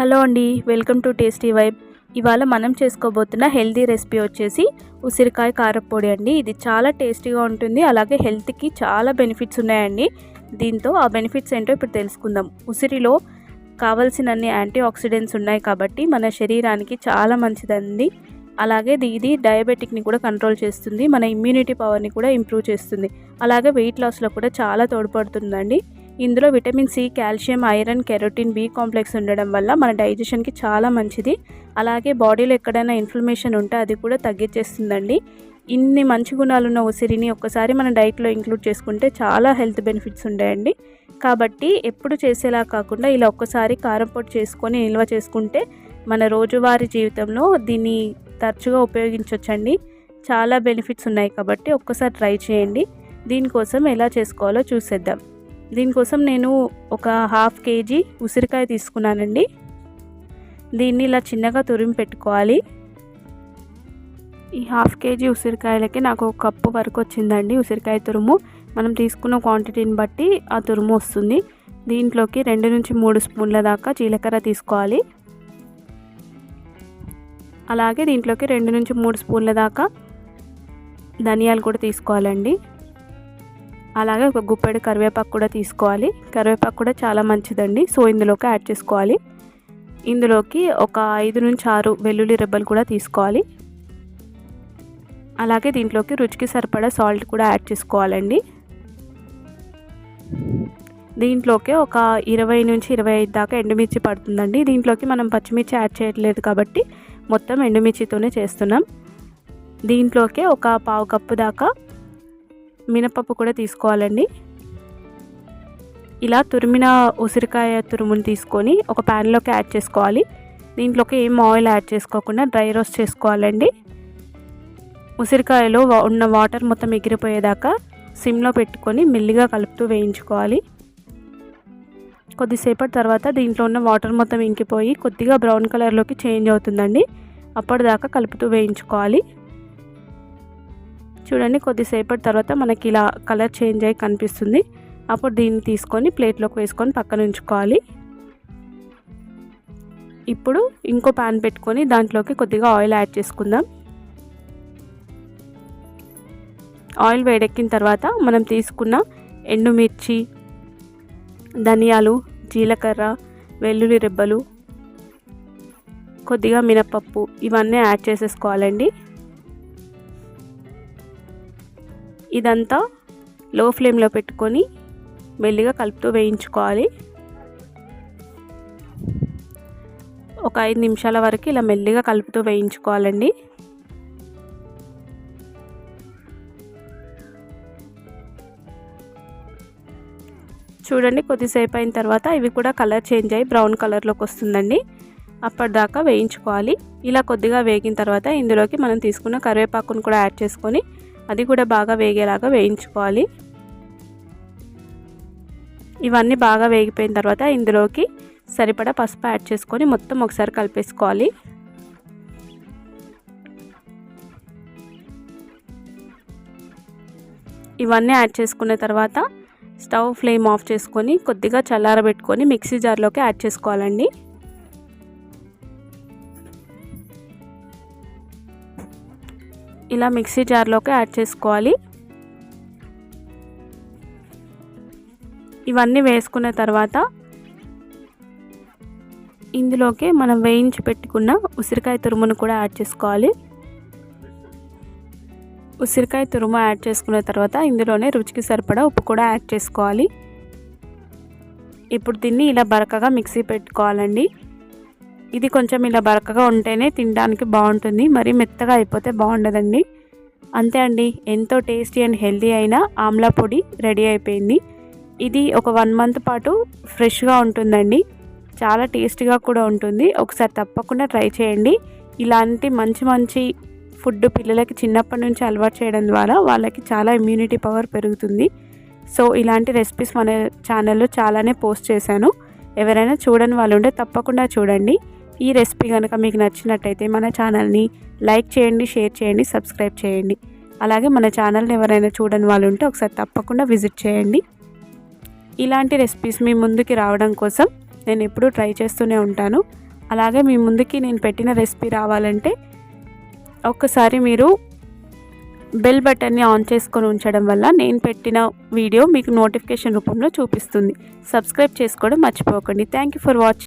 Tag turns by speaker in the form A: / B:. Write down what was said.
A: Hello అండి welcome to tasty vibe. ఇవాళ మనం చేసుకోబోతున్న హెల్తీ రెసిపీ వచ్చేసి ఉసిరికాయ కారపొడి అండి. ఇది చాలా టేస్టీగా ఉంటుంది అలాగే హెల్త్కి చాలా బెనిఫిట్స్ ఉన్నాయండి. దీంతో ఆ బెనిఫిట్స్ ఏంటో ఇప్పుడు తెలుసుకుందాం. ఉసిరిలో కావలసినన్ని యాంటీ ఆక్సిడెంట్స్ ఉన్నాయి కాబట్టి మన శరీరానికి చాలా మంచిదండి. అలాగే ఇది డయాబెటిక్ని కూడా కంట్రోల్ చేస్తుంది మన ఇమ్యూనిటీ పవర్ని కూడా ఇంప్రూవ్ చేస్తుంది. అలాగే వెయిట్ లాస్లో కూడా చాలా తోడ్పడుతుందండి. ఇందులో vitamin C calcium iron carotene B complex ఉండడం వల్ల మన డైజెషన్కి చాలా మంచిది. అలాగే బాడీలో ఎక్కడైనా ఇన్ఫ్లమేషన్ ఉంటే అది కూడా తగ్గించేస్తుందండి ఇన్ని మంచి గుణాలున్న ఉసిరిని ఒక్కసారి మన డైట్లో ఇంక్లూడ్ చేసుకుంటే చాలా హెల్త్ బెనిఫిట్స్ ఉంటాయండి. కాబట్టి ఎప్పుడు చేసేలా కాకుండా ఇలా ఒక్కసారి కారం పొడి చేసుకొని నిల్వ చేసుకుంటే మన రోజువారీ జీవితంలో దీన్ని తరచుగా ఉపయోగించవచ్చండి చాలా బెనిఫిట్స్ ఉన్నాయి కాబట్టి ఒక్కసారి ట్రై చేయండి. దీనికోసం ఎలా చేసుకోవాలో చూసేద్దాం. దీనికోసం నేను ఒక హాఫ్ కేజీ ఉసిరికాయ తీసుకున్నానండి. దీన్ని ఇలా చిన్నగా తురిమి పెట్టుకోవాలి. ఈ హాఫ్ కేజీ ఉసిరికాయలకి నాకు ఒక కప్పు వరకు వచ్చిందండి ఉసిరికాయ తురుము. మనం తీసుకున్న క్వాంటిటీని బట్టి ఆ తురుము వస్తుంది. దీంట్లోకి రెండు నుంచి మూడు స్పూన్ల దాకా జీలకర్ర తీసుకోవాలి. అలాగే దీంట్లోకి రెండు నుంచి మూడు స్పూన్ల దాకా ధనియాలు కూడా తీసుకోవాలండి. అలాగే ఒక గుప్పెడు కరివేపాకు కూడా తీసుకోవాలి. కరివేపాకు కూడా చాలా మంచిదండి. సో ఇందులోకి యాడ్ చేసుకోవాలి. ఇందులోకి ఒక ఐదు నుంచి ఆరు వెల్లుల్లి రెబ్బలు కూడా తీసుకోవాలి. అలాగే దీంట్లోకి రుచికి సరిపడా సాల్ట్ కూడా యాడ్ చేసుకోవాలండి. దీంట్లోకి ఒక ఇరవై నుంచి ఇరవై ఐదు దాకా ఎండుమిర్చి పడుతుందండి. దీంట్లోకి మనం పచ్చిమిర్చి యాడ్ చేయట్లేదు కాబట్టి మొత్తం ఎండుమిర్చితోనే చేస్తున్నాం. దీంట్లోకి ఒక పావు కప్పు దాకా మినపప్పు కూడా తీసుకోవాలండి. ఇలా తురిమిన ఉసిరికాయ తురుముని తీసుకొని ఒక ప్యాన్లోకి యాడ్ చేసుకోవాలి. దీంట్లోకి ఏం ఆయిల్ యాడ్ చేసుకోకుండా డ్రై రోస్ట్ చేసుకోవాలండి. ఉసిరికాయలో ఉన్న వాటర్ మొత్తం ఎగిరిపోయేదాకా సిమ్లో పెట్టుకొని మెల్లిగా కలుపుతూ వేయించుకోవాలి. కొద్దిసేపటి తర్వాత దీంట్లో ఉన్న వాటర్ మొత్తం ఇంకిపోయి కొద్దిగా బ్రౌన్ కలర్లోకి చేంజ్ అవుతుందండి. అప్పటిదాకా కలుపుతూ వేయించుకోవాలి. చూడండి కొద్దిసేపటి తర్వాత మనకి ఇలా కలర్ చేంజ్ అయ్యి కనిపిస్తుంది. అప్పుడు దీన్ని తీసుకొని ప్లేట్లోకి వేసుకొని పక్కన ఉంచుకోవాలి. ఇప్పుడు ఇంకో ప్యాన్ పెట్టుకొని దాంట్లోకి కొద్దిగా ఆయిల్ యాడ్ చేసుకుందాం. ఆయిల్ వేడెక్కిన తర్వాత మనం తీసుకున్న ఎండుమిర్చి ధనియాలు జీలకర్ర వెల్లుల్లి రెబ్బలు కొద్దిగా మినపప్పు ఇవన్నీ యాడ్ చేసేసుకోవాలండి. ఇదంతా లో ఫ్లేమ్లో పెట్టుకొని మెల్లిగా కలుపుతూ వేయించుకోవాలి. ఒక ఐదు నిమిషాల వరకు ఇలా మెల్లిగా కలుపుతూ వేయించుకోవాలండి. చూడండి కొద్దిసేపు అయిన తర్వాత ఇవి కూడా కలర్ చేంజ్ అయ్యి బ్రౌన్ కలర్లోకి వస్తుందండి. అప్పటిదాకా వేయించుకోవాలి. ఇలా కొద్దిగా వేగిన తర్వాత ఇందులోకి మనం తీసుకున్న కరివేపాకును కూడా యాడ్ చేసుకొని అది కూడా బాగా వేగేలాగా వేయించుకోవాలి. ఇవన్నీ బాగా వేగిపోయిన తర్వాత ఇందులోకి సరిపడా పసుపు యాడ్ చేసుకొని మొత్తం ఒకసారి కలిపేసుకోవాలి. ఇవన్నీ యాడ్ చేసుకున్న తర్వాత స్టవ్ ఫ్లేమ్ ఆఫ్ చేసుకొని కొద్దిగా చల్లారబెట్టుకొని మిక్సీ జార్లోకి యాడ్ చేసుకోవాలండి. ఇలా మిక్సీ జార్లోకి యాడ్ చేసుకోవాలి. ఇవన్నీ వేసుకున్న తర్వాత ఇందులోకి మనం వేయించి పెట్టుకున్న ఉసిరికాయ తురుమును కూడా యాడ్ చేసుకోవాలి. ఉసిరికాయ తురుము యాడ్ చేసుకున్న తర్వాత ఇందులోనే రుచికి సరిపడా ఉప్పు కూడా యాడ్ చేసుకోవాలి. ఇప్పుడు దీన్ని ఇలా బరకగా మిక్సీ పెట్టుకోవాలండి. ఇది కొంచెం ఇలా బరకగా ఉంటేనే తినడానికి బాగుంటుంది. మరి మెత్తగా అయిపోతే బాగుండదండి. అంతే అండి. ఎంతో టేస్టీ అండ్ హెల్దీ అయిన ఆమ్లా పొడి రెడీ అయిపోయింది. ఇది ఒక వన్ మంత్ పాటు ఫ్రెష్గా ఉంటుందండి. చాలా టేస్టీగా కూడా ఉంటుంది. ఒకసారి తప్పకుండా ట్రై చేయండి. ఇలాంటి మంచి మంచి ఫుడ్ పిల్లలకి చిన్నప్పటి నుంచి అలవాటు చేయడం ద్వారా వాళ్ళకి చాలా ఇమ్యూనిటీ పవర్ పెరుగుతుంది. సో ఇలాంటి రెసిపీస్ మన ఛానల్లో చాలానే పోస్ట్ చేశాను. ఎవరైనా చూడని వాళ్ళు ఉంటే తప్పకుండా చూడండి. ఈ రెసిపీ కనుక మీకు నచ్చినట్టయితే మన ఛానల్ని లైక్ చేయండి షేర్ చేయండి సబ్స్క్రైబ్ చేయండి. అలాగే మన ఛానల్ని ఎవరైనా చూడని వాళ్ళు ఉంటే ఒకసారి తప్పకుండా విజిట్ చేయండి. ఇలాంటి రెసిపీస్ మీ ముందుకి రావడం కోసం నేను ఎప్పుడూ ట్రై చేస్తూనే ఉంటాను. అలాగే మీ ముందుకి నేను పెట్టిన రెసిపీ రావాలంటే ఒక్కసారి మీరు బెల్ బటన్ని ఆన్ చేసుకొని ఉంచడం వల్ల నేను పెట్టిన వీడియో మీకు నోటిఫికేషన్ రూపంలో చూపిస్తుంది. సబ్స్క్రైబ్ చేసుకోవడం మర్చిపోకండి. Thank you for watching